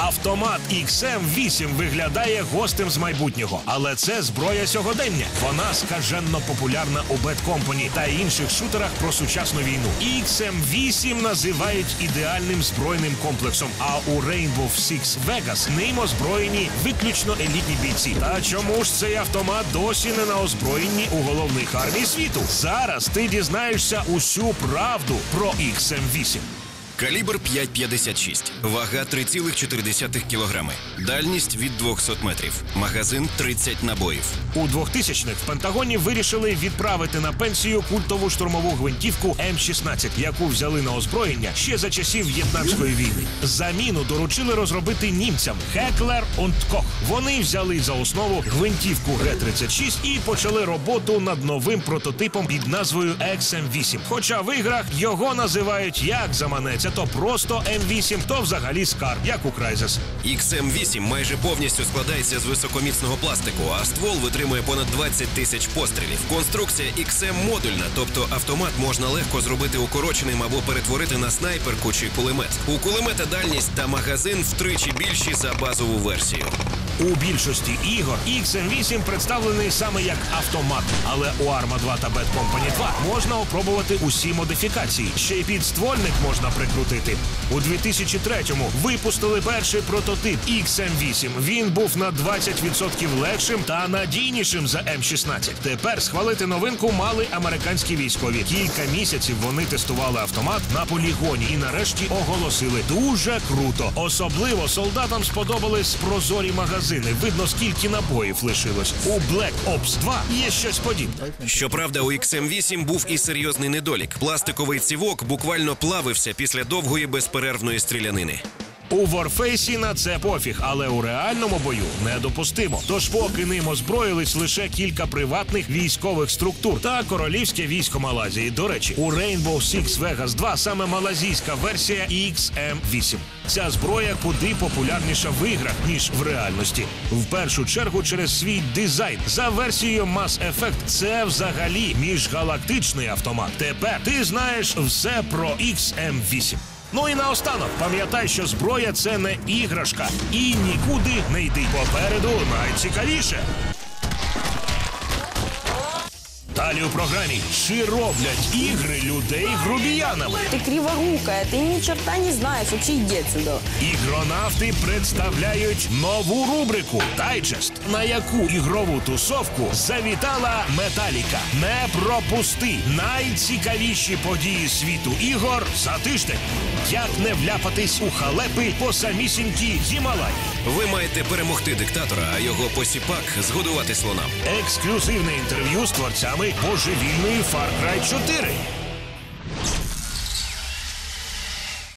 Автомат XM8 виглядає гостем з майбутнього, але це зброя сьогодення. Вона скаженно популярна у Bad Company та інших шутерах про сучасну війну. XM8 називають ідеальним збройним комплексом. А у Rainbow Six Vegas ним озброєні виключно елітні бійці. Та чому ж цей автомат досі не на озброєнні у головних армій світу? Зараз ти дізнаєшся усю правду про XM8. Калібр 5,56, вага 3,4 кілограми, дальність від 200 метрів, магазин 30 набоїв. У 2000-х в Пентагоні вирішили відправити на пенсію культову штурмову гвинтівку М-16, яку взяли на озброєння ще за часів В'єтнамської війни. Заміну доручили розробити німцям und Koch. Вони взяли за основу гвинтівку Г-36 і почали роботу над новим прототипом під назвою XM-8. Хоча в іграх його називають як заманеться, то просто М8, то взагалі скарб, як у Crysis. XM8 майже повністю складається з високоміцного пластику, а ствол витримує понад 20 тисяч пострілів. Конструкція XM модульна, тобто автомат можна легко зробити укороченим або перетворити на снайперку чи кулемет. У кулемета дальність та магазин втричі більші за базову версію. У більшості ігор XM8 представлений саме як автомат, але у Arma 2 та Bad Company 2 можна опробувати усі модифікації. Ще й підствольник можна прикрутити. У 2003-му випустили перший прототип XM8. Він був на 20% легшим та надійнішим за М16. Тепер схвалити новинку мали американські військові. Кілька місяців вони тестували автомат на полігоні і нарешті оголосили дуже круто. Особливо солдатам сподобались прозорі магазини. Видно, скільки набоїв лишилось. У Black Ops 2 є щось подібне. Щоправда, у XM8 був і серйозний недолік. Пластиковий цівок буквально плавився після довгої безперервної стрілянини. У Warface на це пофіг, але у реальному бою недопустимо. Тож, поки ним озброїлись лише кілька приватних військових структур та королівське військо Малайзії. До речі, у Rainbow Six Vegas 2 саме малазійська версія XM8. Ця зброя куди популярніша в іграх ніж в реальності. В першу чергу через свій дизайн. За версією Mass Effect це взагалі міжгалактичний автомат. Тепер ти знаєш все про XM8. Ну і наостанок, пам'ятай, що зброя це не іграшка. І нікуди не йди. Попереду найцікавіше. Далі у програмі чи роблять ігри людей грубіянами? Ты криворукая, ты ни черта не знаешь, вообще иди отсюда. Ігронавти представляють нову рубрику Дайджест, на яку ігрову тусовку завітала Металіка. Не пропусти найцікавіші події світу ігор за тиждень. Як не вляпатись у халепи по самісінькій Гімалаї. Ви маєте перемогти диктатора, а його посіпак згодувати слонам. Ексклюзивне інтерв'ю з творцями божевільної Far Cry 4.